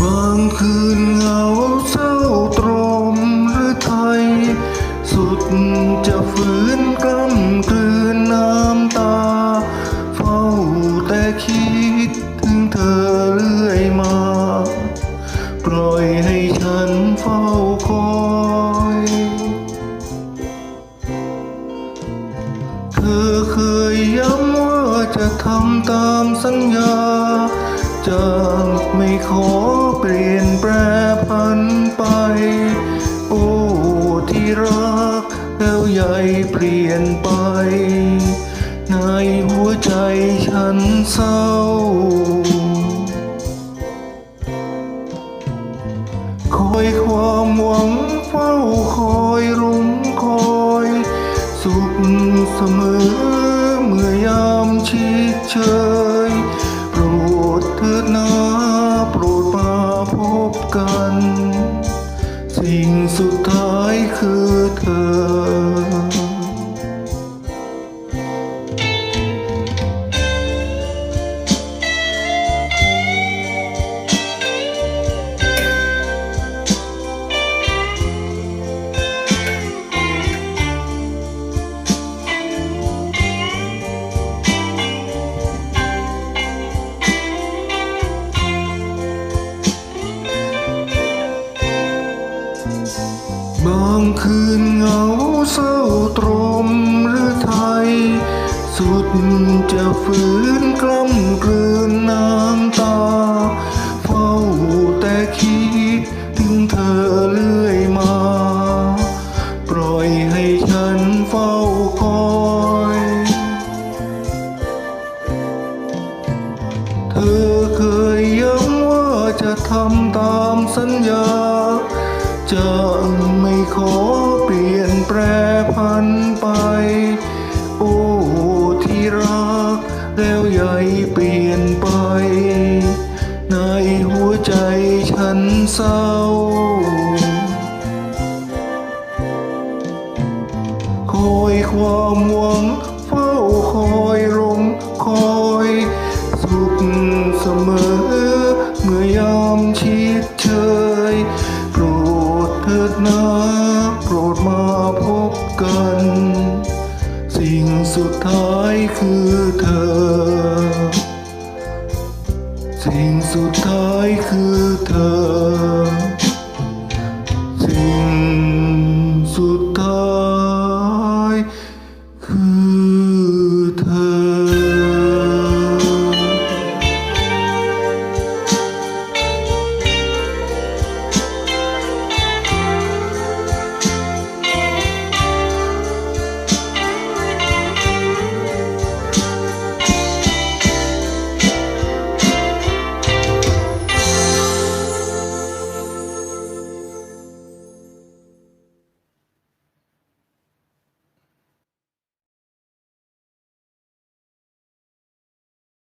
บางคืนเหงาเศร้าตรมหรือไทย สุดจะฝืนกล้ำกลืนน้ำตา เฝ้าแต่คิดถึงเธอเรื่อยมา ปล่อยให้ฉันเฝ้าคอยเธอเคยย้ำว่าจะทำตามสัญญา จะไม่ขอเปลี่ยนแปรพันไป โอ้ที่รักแล้วใหญ่เปลี่ยนไป ในหัวใจฉันเศร้า คอยความหวังเฝ้าคอยรุ้งคอย สุขเสมอเมื่อยามชิดเชย สิ่งสุดท้ายคือเธอ บางคืนเหงาเศร้าตรมหรือไทย สุดจะฝืนกล้ำกลืนน้ำตา เฝ้าแต่คิดถึงเธอเรื่อยมา ปล่อยให้ฉันเฝ้าคอยเธอเคยย้ำว่าจะทำตามสัญญาจะ ขอเปลี่ยนแปรพันไป โอ้ที่รัก แล้วใหญ่เปลี่ยนไป ในหัวใจฉันเศร้า คอยความหวัง บกันสิ่งสุดท้ายคือเธอ สิ่งสุดท้ายคือเธอ